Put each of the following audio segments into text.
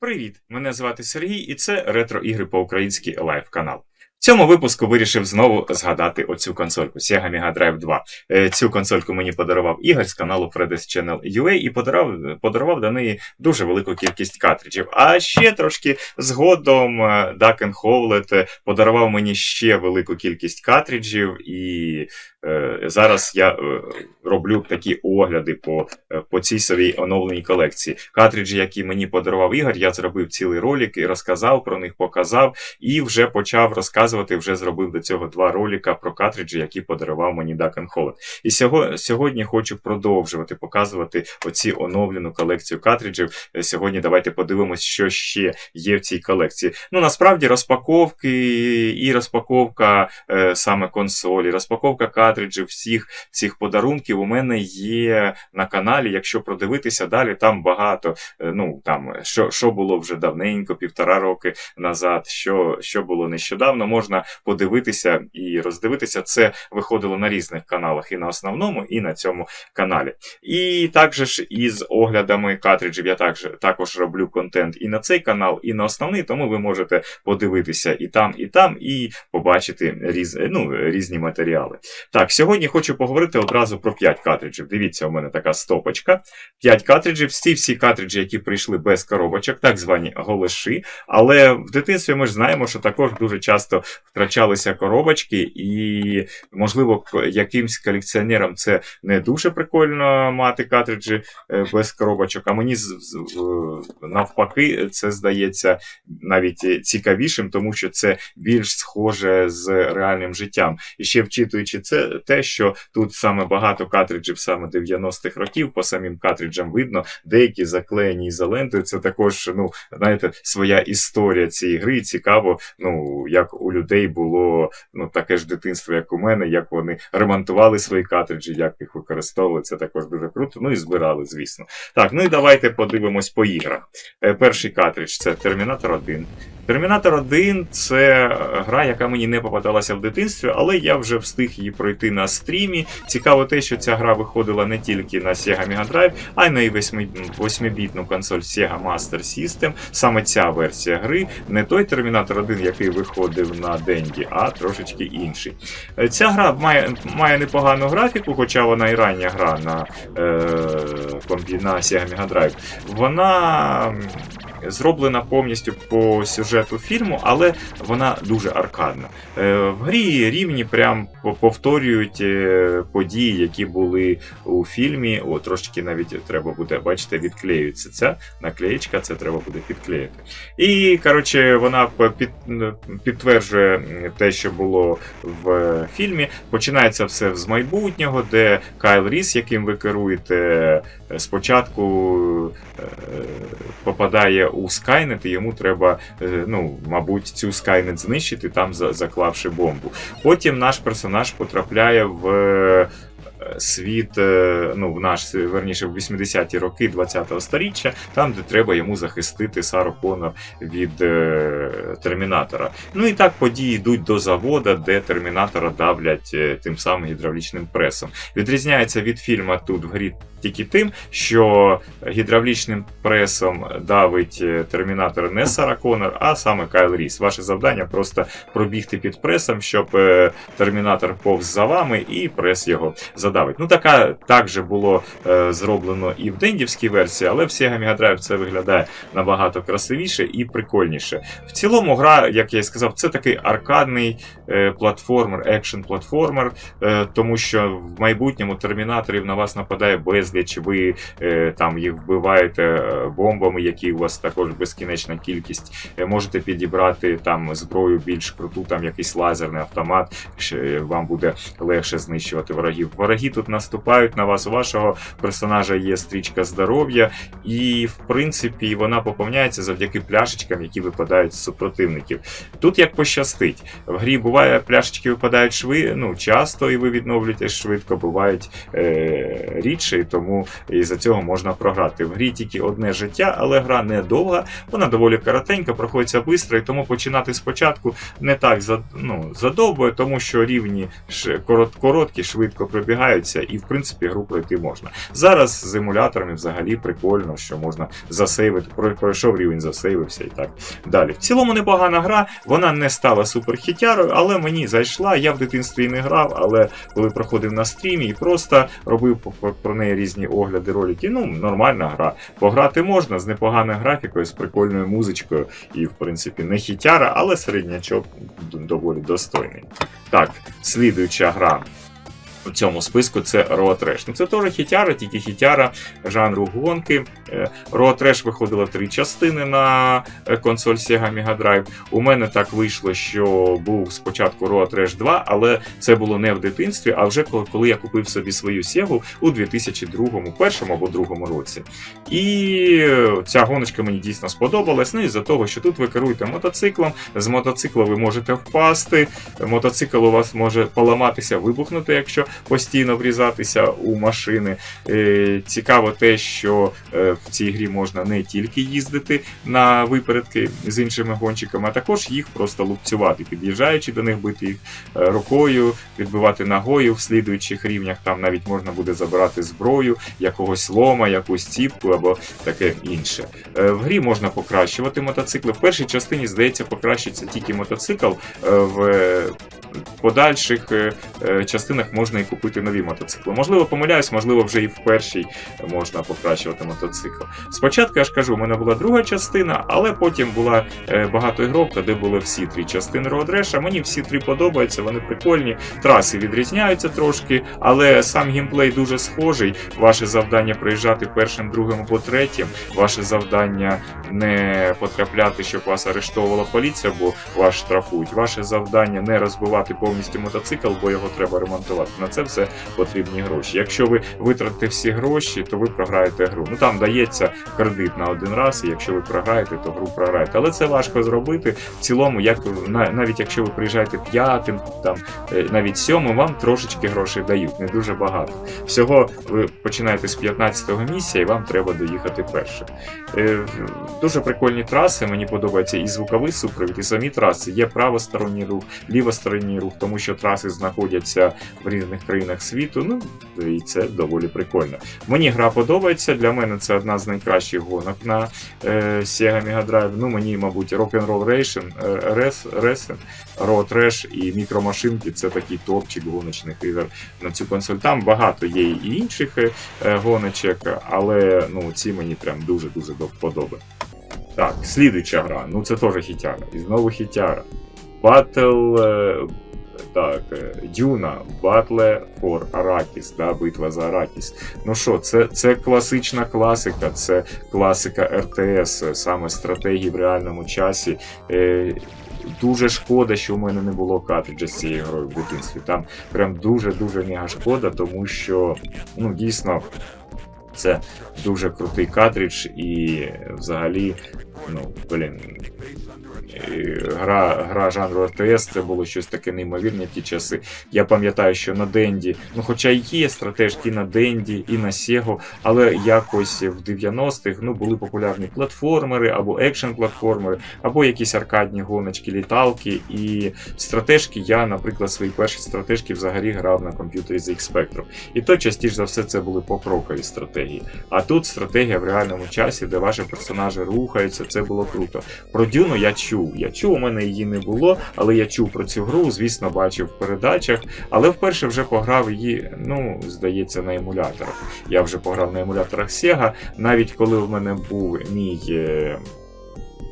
Привіт! Мене звати Сергій, і це ретро ігри по-українськи лайв канал. Цьому випуску вирішив знову згадати оцю консольку Sega Mega Drive 2. Е, Цю консольку мені подарував Ігор з каналу Freddy's Channel UA і подарував, подарував до неї дуже велику кількість картриджів. А ще трошки згодом е, Duck Howlett подарував мені ще велику кількість картриджів, і е, зараз я е, роблю такі огляди по, е, по цій своїй оновленій колекції. Картриджі, які мені подарував Ігор, я зробив цілий ролик і розказав про них, показав, і вже почав розказувати, вже зробив до цього два ролика про картриджі, які подарував мені Duck Howlett. І сьогодні хочу продовжувати показувати оці оновлену колекцію картриджів. Е, Сьогодні давайте подивимось, що ще є в цій колекції. Ну, насправді, розпаковки і розпаковка е, саме консолі, розпаковка картриджів, всіх цих подарунків у мене є на каналі. Якщо продивитися далі, там багато. е, Ну там що, що було вже давненько, півтора роки назад, що, що було нещодавно, можна подивитися і роздивитися. Це виходило на різних каналах, і на основному, і на цьому каналі. І також із оглядами картриджів я також, також роблю контент і на цей канал, і на основний, тому ви можете подивитися і там, і там, і побачити різ, ну, різні матеріали. Так, сьогодні хочу поговорити одразу про 5 картриджів. Дивіться, у мене така стопочка. 5 картриджів, всі всі картриджі, які прийшли без коробочок, так звані голиші. Але в дитинстві ми ж знаємо, що також дуже часто втрачалися коробочки, і, можливо, якимсь колекціонерам це не дуже прикольно мати картриджі е, без коробочок. А мені навпаки, це здається навіть цікавішим, тому що це більш схоже з реальним життям. І ще вчитуючи це те, що тут саме багато картриджів саме 90-х років, по самим картриджам видно, деякі заклеєні ізолентою. Це також, ну, знаєте, своя історія цієї гри. Цікаво, ну, як у людей було ну, таке ж дитинство, як у мене, як вони ремонтували свої картриджі, як їх використовували. Це також дуже круто. Ну і збирали, звісно. Так, ну і давайте подивимось по іграх. Е, Перший картридж це Термінатор 1. Термінатор 1 це гра, яка мені не попадалася в дитинстві, але я вже встиг її пройти на стрімі. Цікаво те, що ця гра виходила не тільки на Sega Mega Drive, а й на і 8-бітну консоль Sega Master System. Саме ця версія гри, не той Термінатор 1, який виходив на Денді, а трошечки інший. Ця гра має, має непогану графіку, хоча вона і рання гра на, е, на Sega Mega Drive. Вона зроблена повністю по сюжету фільму, але вона дуже аркадна. Е, В грі рівні прям повторюють е, події, які були у фільмі. О, трошки навіть треба буде, бачите, відклеюється ця наклеєчка, це треба буде підклеїти. І, коротше, вона під, підтверджує те, що було в фільмі. Починається все з майбутнього, де Кайл Ріс, яким ви керуєте, е, спочатку е, попадає у Скайнет, і йому треба, е, ну, мабуть, цю Скайнет знищити, там заклавши бомбу. Потім наш персонаж потрапляє в. Світ, е, ну, в наш, верніше, в 80-ті роки 20-го сторіччя, там, де треба йому захистити Сару Коннор від е, Термінатора. Ну і так події йдуть до завода, де Термінатора давлять е, тим самим гідравлічним пресом. Відрізняється від фільму тут в грі тільки тим, що гідравлічним пресом давить термінатор не Сара Коннор, а саме Кайл Ріс. Ваше завдання просто пробігти під пресом, щоб термінатор повз за вами і прес його задавить. Ну, така так було е, зроблено і в дендівській версії, але в Sega Mega Drive це виглядає набагато красивіше і прикольніше. В цілому, гра, як я і сказав, це такий аркадний е, платформер, екшн платформер, е, тому що в майбутньому термінаторів на вас нападає безліч, ви е, там їх вбиваєте е, бомбами, які у вас також безкінечна кількість. Е, можете підібрати там зброю більш круту, там якийсь лазерний автомат, е, вам буде легше знищувати ворогів. Вороги тут наступають на вас. У вашого персонажа є стрічка здоров'я, і в принципі вона поповняється завдяки пляшечкам, які випадають з супротивників. Тут як пощастить. В грі буває, пляшечки випадають шви, ну, часто, і ви відновлюєтесь швидко, бувають е, рідше, і тому із-за цього можна програти. В грі тільки одне життя, але гра не довга, вона доволі коротенька, проходиться швидко, і тому починати спочатку не так ну, задовбує, тому що рівні короткі, швидко пробігаються. Подобається, і в принципі гру пройти можна. Зараз з емуляторами взагалі прикольно, що можна засейвити, пройшов рівень, засейвився і так далі. В цілому непогана гра, вона не стала суперхітярою, але мені зайшла. Я в дитинстві не грав, але коли проходив на стрімі і просто робив про неї різні огляди, ролики. Ну, нормальна гра. Пограти можна з непоганою графікою, з прикольною музичкою, і, в принципі, не хітяра, але середнячок доволі достойний. Так, слідуюча гра. У цьому списку це Road Rash. Ну, це теж хітяра, тільки хітяра жанру гонки. Е, Road Rash виходило три частини на е, консоль Sega Mega Drive. У мене так вийшло, що був спочатку Road Rash 2, але це було не в дитинстві, а вже коли- я купив собі свою Sega у 2002, першому або другому році. І ця гоночка мені дійсно сподобалась. Ну і за того, що тут ви керуєте мотоциклом, з мотоцикла ви можете впасти, мотоцикл у вас може поламатися, вибухнути, якщо постійно врізатися у машини. Е, Цікаво те, що е, в цій грі можна не тільки їздити на випередки з іншими гонщиками, а також їх просто лупцювати, під'їжджаючи до них, бити їх е, рукою, відбивати ногою в слідуючих рівнях. Там навіть можна буде забирати зброю, якогось лома, якусь ціпку або таке інше. В грі можна покращувати мотоцикли. В першій частині, здається, покращиться тільки мотоцикл. В подальших частинах можна і купити нові мотоцикли. Можливо, помиляюсь, можливо, вже і в першій можна покращувати мотоцикл. Спочатку я ж кажу, у мене була друга частина, але потім була е, багатоігровка, де були всі три частини Rash. Мені всі три подобаються, вони прикольні. Траси відрізняються трошки, але сам геймплей дуже схожий. Ваше завдання приїжджати першим, другим або третім. Ваше завдання не потрапляти, щоб вас арештовувала поліція, бо вас штрафують. Ваше завдання не розбивати повністю мотоцикл, бо його треба ремонтувати. На це все потрібні гроші. Якщо ви витратите всі гроші, то ви програєте гру. Ну там дається кредит на один раз, і якщо ви програєте, то гру програєте. Але це важко зробити. В цілому, як навіть якщо ви приїжджаєте п'ятим, там е, навіть сьомим, вам трошечки грошей дають, не дуже багато. Всього ви починаєте з 15-го місця, і вам треба доїхати першим. Е, Дуже прикольні траси. Мені подобається і звуковий супровід, і самі траси. Є правосторонній рух, лівосторонній рух, тому що траси знаходяться в різних країнах світу. Ну і це доволі прикольно. Мені гра подобається. Для мене це одна з найкращих гонок на е, Sega Mega Drive. Ну мені, мабуть, Rock'n'Roll Racing, е, Racing, Road Rash і мікромашинки це такий топчик гоночних ігор на цю консоль. Там багато є і інших е, е, гоночок, але ну ці мені прям дуже дуже до вподоби. Так, слідуюча гра. Ну це теж хітяра. І знову хітяра. Battle. Так, е, Дюна, Battle for Arrakis, да, битва за Аракіс. Ну що, це, це класична класика, це класика РТС, е, саме стратегії в реальному часі. Е, Дуже шкода, що у мене не було картриджа з цією грою в дитинстві. Там прям дуже-дуже мега шкода, тому що ну, дійсно це дуже крутий картридж і взагалі, ну, блін. Гра, гра жанру РТС це було щось таке неймовірне в ті часи. Я пам'ятаю, що на Денді, ну хоча є стратежки на Денді і на Сего, але якось в 90-х ну, були популярні платформери або екшн-платформери, або якісь аркадні гоночки, літалки. І стратежки я, наприклад, свої перші стратежки взагалі грав на комп'ютері з X Spectrum. І то частіше за все це були покрокові стратегії. А тут стратегія в реальному часі, де ваші персонажі рухаються, це було круто. Про Дюну я чув. Я чув, у мене її не було, але я чув про цю гру, звісно, бачив в передачах. Але вперше вже пограв її, ну, здається, на емуляторах. Я вже пограв на емуляторах Sega, навіть коли в мене був мій.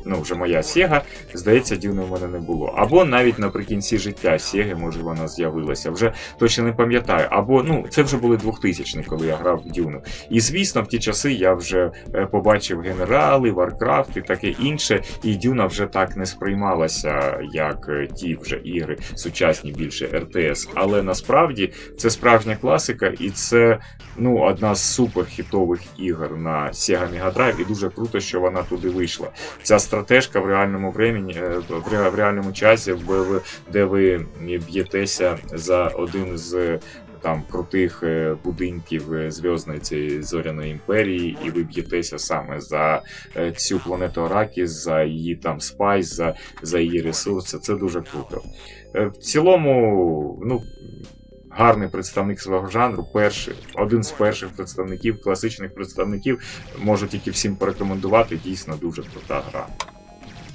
Ну, вже моя Sega, здається, Дюни в мене не було. Або навіть наприкінці життя Sega, може, вона з'явилася. Вже точно не пам'ятаю. Або ну, це вже були 2000 коли я грав в Дюну. І звісно, в ті часи я вже е, побачив генерали, Варкрафт і таке інше, і Дюна вже так не сприймалася, як е, ті вже ігри сучасні більше РТС. Але насправді це справжня класика, і це ну, одна з суперхітових ігор на Sega Mega Drive, і дуже круто, що вона туди вийшла. Ця стратежка в реальному времені, е, в реальному часі, де ви б'єтеся за один з там крутих е, будинків е, зв'язної цієї зоряної імперії, і ви б'єтеся саме за е, цю планету Аракіс, за її там спайс, за, за її ресурси. Це дуже круто. Е, В цілому, ну. Гарний представник свого жанру, перший, один з перших представників, класичних представників. Можу тільки всім порекомендувати. Дійсно дуже крута гра.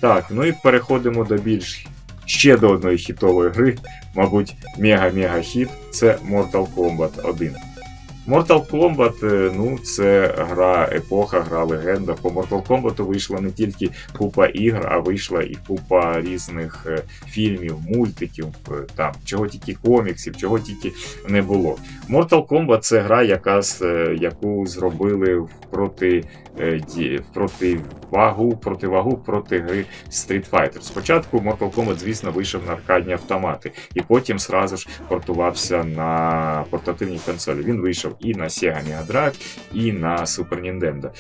Так, ну і переходимо до більш ще до одної хітової гри, мабуть, мега-мега хіт. Це Mortal Kombat 1. Mortal Kombat, е, ну, це гра епоха, гра легенда. По Mortal Kombat вийшла не тільки купа ігр, а вийшла і купа різних е, фільмів, мультиків, е, там, чого тільки коміксів, чого тільки не було. Mortal Kombat це гра, яка, яку зробили проти, противагу, противагу проти гри Street Fighter. Спочатку Mortal Kombat, звісно, вийшов на аркадні автомати, і потім сразу ж портувався на портативній консолі. Він вийшов і на Sega Mega Drive, і на Super Nintendo.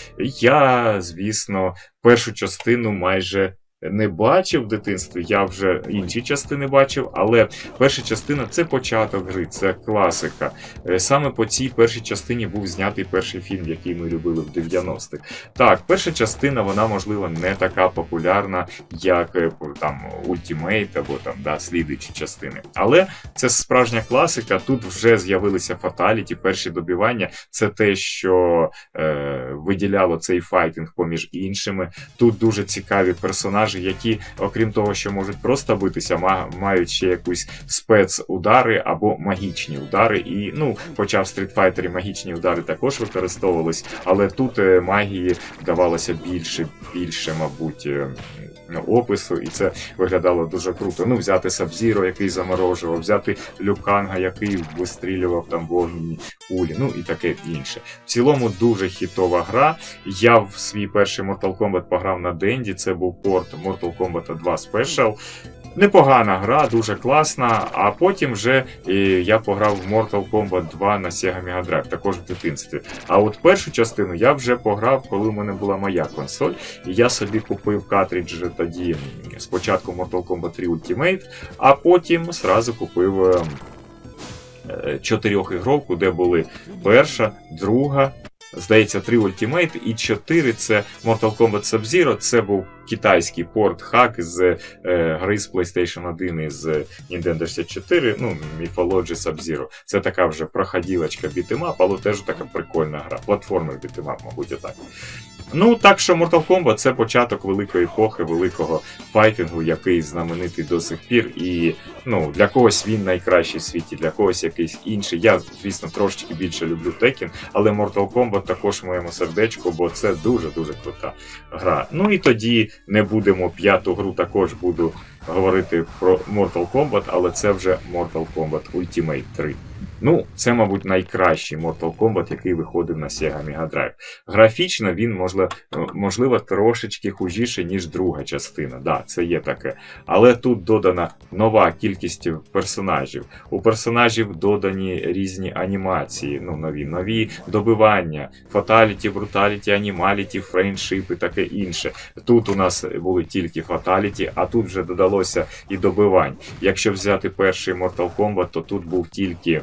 Я, звісно, першу частину майже. Не бачив в дитинстві, я вже інші частини бачив, але перша частина це початок гри, це класика. Е, Саме по цій першій частині був знятий перший фільм, який ми любили в 90-х. Так, перша частина, вона можливо не така популярна, як е, там Ultimate або там да, слідуючі частини. Але це справжня класика. Тут вже з'явилися фаталіті, перші добивання. Це те, що е, виділяло цей файтинг поміж іншими. Тут дуже цікаві персонажі, які, окрім того, що можуть просто битися, ма- мають ще якусь спецудари або магічні удари. І ну, хоча в Street Fighter магічні удари також використовувались, але тут е, магії давалося більше, більше, мабуть. е, Опису, і це виглядало дуже круто. Ну, взяти Сабзіро, який заморожував, взяти Люканга, який вистрілював там вогняні кулі, ну і таке інше. В цілому дуже хітова гра. Я в свій перший Mortal Kombat пограв на Денді. Це був порт Mortal Kombat 2 Special. Непогана гра, дуже класна. А потім вже е, я пограв в Mortal Kombat 2 на Sega Mega Drive, також в дитинстві. А от першу частину я вже пограв, коли у мене була моя консоль. І я собі купив картридж тоді спочатку Mortal Kombat 3 Ultimate, а потім сразу купив е, е, чотирьохігровку, де були перша, друга. Здається, 3 Ultimate і 4 це Mortal Kombat Sub-Zero. Це був китайський порт хак з е, гри з PlayStation 1 і з Nintendo 64, ну, Mythology Sub-Zero. Це така вже проходілочка бітемап, але теж така прикольна гра. Платформер бітемап, мабуть, отак. Ну, так що Mortal Kombat це початок великої епохи, великого файтингу, який знаменитий до сих пір. І ну, для когось він найкращий в світі, для когось якийсь інший. Я, звісно, трошечки більше люблю Tekken, але Mortal Kombat також в моєму сердечку, бо це дуже-дуже крута гра. Ну і тоді не будемо п'яту гру, також буду говорити про Mortal Kombat, але це вже Mortal Kombat Ultimate 3. Ну, це, мабуть, найкращий Mortal Kombat, який виходив на Sega Mega Drive. Графічно він можливо, можливо трошечки хужіше, ніж друга частина. Да, це є таке. Але тут додана нова кількість персонажів. У персонажів додані різні анімації, ну нові, нові добивання, фаталіті, бруталіті, анімаліті, фрейндшипи, таке інше. Тут у нас були тільки фаталіті, а тут вже додалося і добивань. Якщо взяти перший Mortal Kombat, то тут був тільки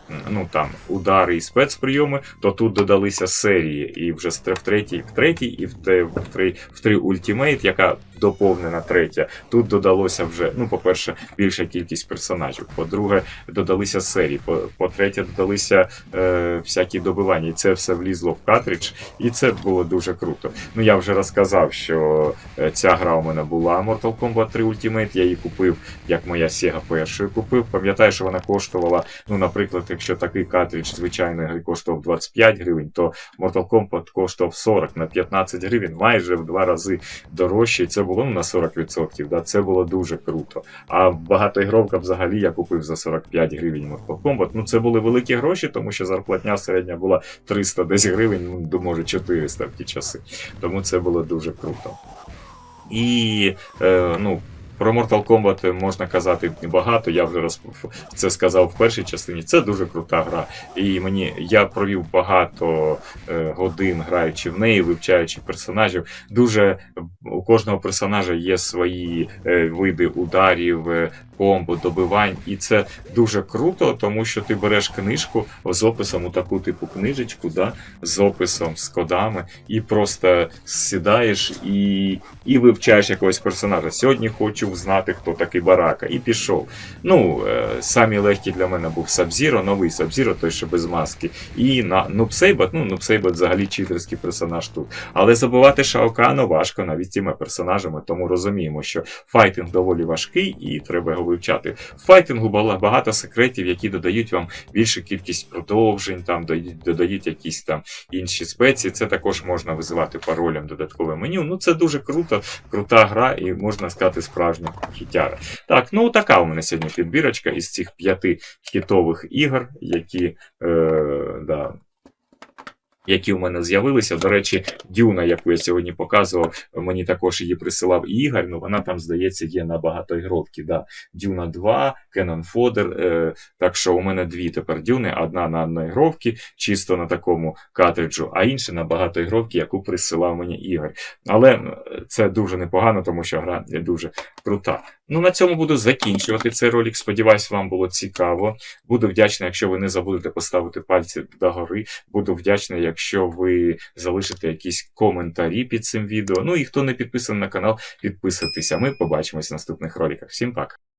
ну там удари і спецприйоми, то тут додалися серії, і вже в третій, в третій, і в те- в три в три Ultimate, яка доповнена третя. Тут додалося вже, ну, по-перше, більша кількість персонажів. По-друге, додалися серії. По- По-третє, додалися е, всякі добивання. І це все влізло в картридж, і це було дуже круто. Ну я вже розказав, що е, ця гра у мене була Mortal Kombat 3 Ultimate. Я її купив, як моя Sega першою купив. Пам'ятаю, що вона коштувала, ну, наприклад, якщо такий картридж звичайної гри коштував 25 гривень, то Mortal Kombat коштував 40 на 15 гривень, майже в два рази дорожче. І це було ну, на 40%. Да? Це було дуже круто. А багатоігровка взагалі я купив за 45 гривень Mortal Kombat. Ну, це були великі гроші, тому що зарплатня середня була 300 десь гривень, ну, може 400 в ті часи. Тому це було дуже круто. І е, ну, про Mortal Kombat можна казати багато. Я вже роз... це сказав в першій частині. Це дуже крута гра. І мені я провів багато е, годин граючи в неї, вивчаючи персонажів. Дуже у кожного персонажа є свої е, види ударів, е, комбо, добивань, і це дуже круто, тому що ти береш книжку з описом у таку типу книжечку, да, з описом, з кодами, і просто сідаєш і, і вивчаєш якогось персонажа. Сьогодні хочу знати, хто такий барака, і пішов. Ну, е, самі легкі для мене був Сабзіро, новий Сабзіро, той, що без маски. І на Нупсейбат, ну, Нупсейбат взагалі читерський персонаж тут. Але забувати Шаокану важко навіть цими персонажами, тому розуміємо, що файтинг доволі важкий і треба його вивчати. В файтингу багато секретів, які додають вам більшу кількість продовжень, там додають, якісь там інші спеції. Це також можна визивати паролем додаткове меню. Ну це дуже круто, крута гра, і можна сказати, справжня хітяра. Так, ну така у мене сьогодні підбірочка із цих п'яти хітових ігор, які. Е, да, які у мене з'явилися. До речі, Дюна, яку я сьогодні показував, мені також її присилав Ігор, ну вона там, здається, є на багатоігровці. Да. Дюна 2, Canon. Е, так що у мене дві тепер дюни: одна на одноігровці, чисто на такому картриджу, а інша на багатоігровці, яку присилав мені Ігор. Але це дуже непогано, тому що гра дуже крута. Ну, на цьому буду закінчувати цей ролик. Сподіваюсь, вам було цікаво. Буду вдячний, якщо ви не забудете поставити пальці догори. Буду вдячний, якщо ви залишите якісь коментарі під цим відео. Ну і хто не підписаний на канал, підписатися. Ми побачимось в наступних роликах. Всім пока!